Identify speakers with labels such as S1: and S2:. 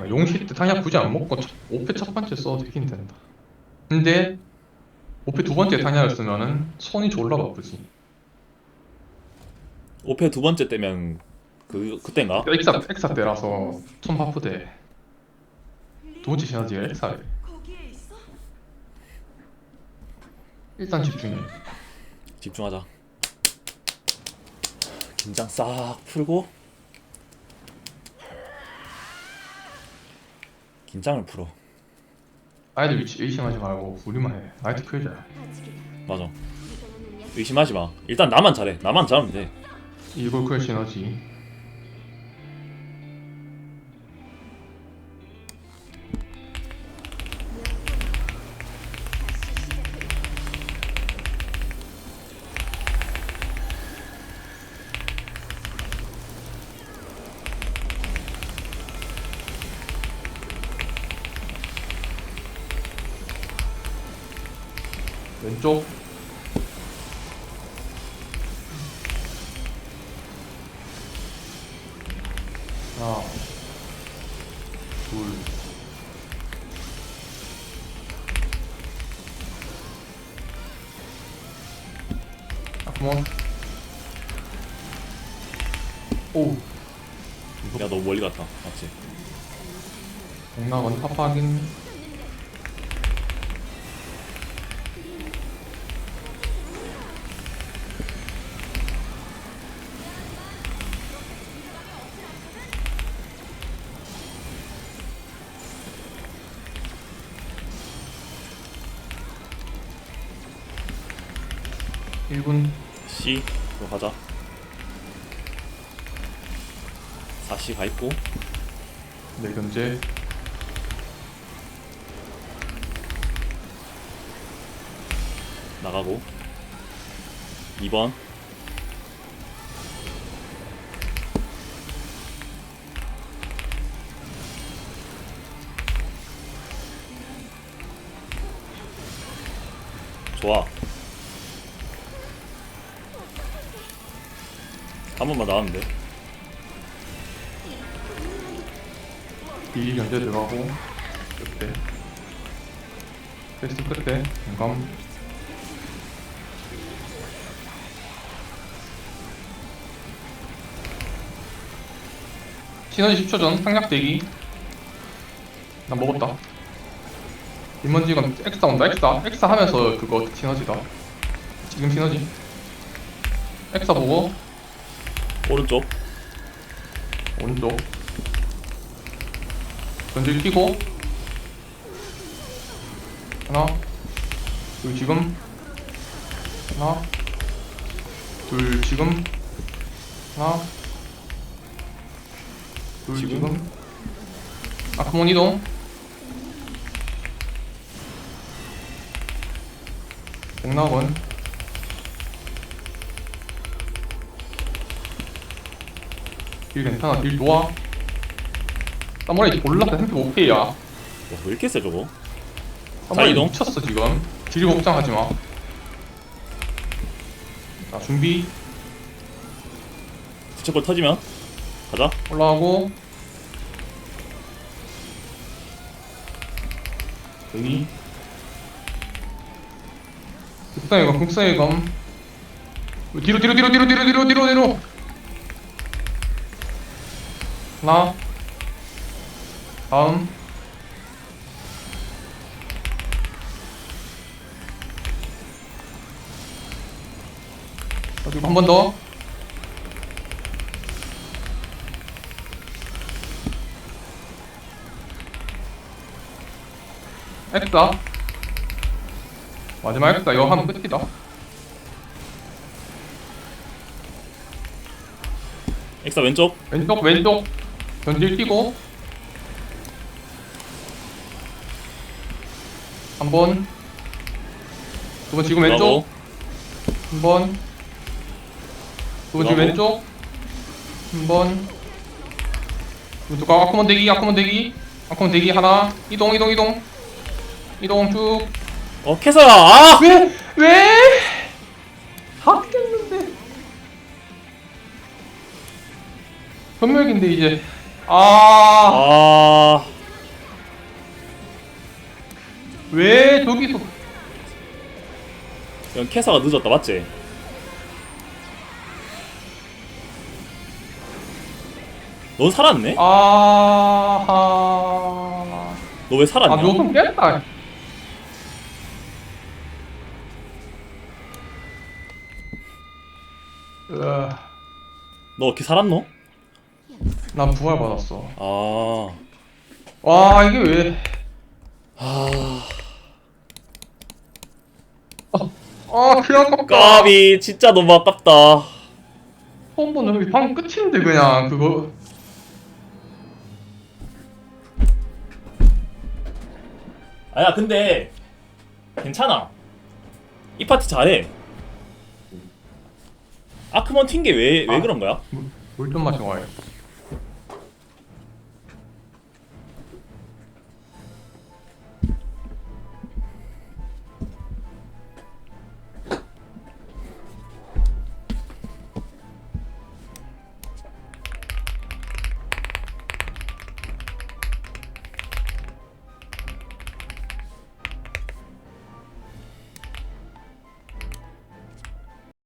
S1: 용시 때 탄약 굳이 안 먹고 첫- 오페 첫 번째 써도 되긴 된다. 근데 오페 두 번째 탄약을 쓰면은 손이 졸라 바쁘지.
S2: 오페 두 번째 때면 그 그때인가?
S1: 엑사 엑사 때라서 손 바쁘대. 두 번째 시너지가 엑사래. 일단 집중해.
S2: 집중하자. 긴장 싹 풀고 긴장을 풀어.
S1: 아이들 위치 의심하지 말고 우리만 해. 나이트.
S3: 아직이다.
S2: 맞아. 의심하지 마. 일단 나만 잘해. 나만 잘하면 돼.
S1: 이걸 클 시너지. 왼쪽. 하나, 둘, 아, 컴온. 오,
S2: 야너 멀리 갔다. 맞지?
S1: 공락원 파파긴. 일분
S2: C 로 가자. 4C 가 있고.
S1: 네 견제.
S2: 나가고. 2번. 좋아 한 번만 나왔는데.
S1: 이 견제 들어가고 끝에 패스트 끝에 공감 시너지 10초 전 상략 대기. 나 먹었다. 임원직은 엑사 온다 엑사 엑사 하면서 그거 시너지다. 지금 시너지. 엑사 보고
S2: 오른쪽.
S1: 오른쪽. 전질 끼고. 하나. 둘 지금. 하나. 둘 지금. 하나. 둘
S2: 지금?
S1: 지금, 아크몬 이동. 백낙원 딜 괜찮아 딜 좋아. 사무라이 졸라 템프 오케이야.
S2: 와, 왜 이렇게 세 저거?
S1: 사무라이
S2: 이동.
S1: 미쳤어 지금. 딜 걱정하지 마. 자 준비.
S2: 부채꼴 터지면? 가자.
S1: 올라가고. 여기 국상의 검 국상의 검. 뒤로 뒤로 뒤로 뒤로 뒤로 뒤로 뒤로 뒤로 하나? 다음. 그리고 한 번 더. 엑사 마지막 엑사 이거 하면 끝이다.
S2: 엑사 왼쪽.
S1: 왼쪽 왼쪽 전질 끼고. 한 번. 두 번 지금 왼쪽
S2: 들어가고.
S1: 한번. 두 번 지금. 왼쪽. 한번. 왼쪽 아쿠먼 대기 아쿠먼 대기. 아쿠먼 대기 하나. 이동 이동 이동. 이동 쭉.
S2: 어 캐서야. 아!
S1: 왜? 왜? 바뀌었는데. 현멸인데 이제 아,
S2: 아, 왜 저기서. 이건 캐사가 늦었다 맞지? 넌 살았네?
S1: 아,
S2: 너 왜 아, 살았냐?
S1: 노선 깼다. 으아.
S2: 너 어떻게 살았노?
S1: 난 부활 받았어.
S2: 아...
S1: 와, 이게 왜.
S2: 아...
S1: 아, 그냥 깎아.
S2: 까비 진짜 너무 아깝다
S1: 처음 보는 방금 끝인데, 그냥, 그거.
S2: 아야 근데 괜찮아 이 파티 잘해 아크먼 튄 게 왜 왜
S1: 아.
S2: 그런 거야?
S1: 물 좀 마시고 와야겠다.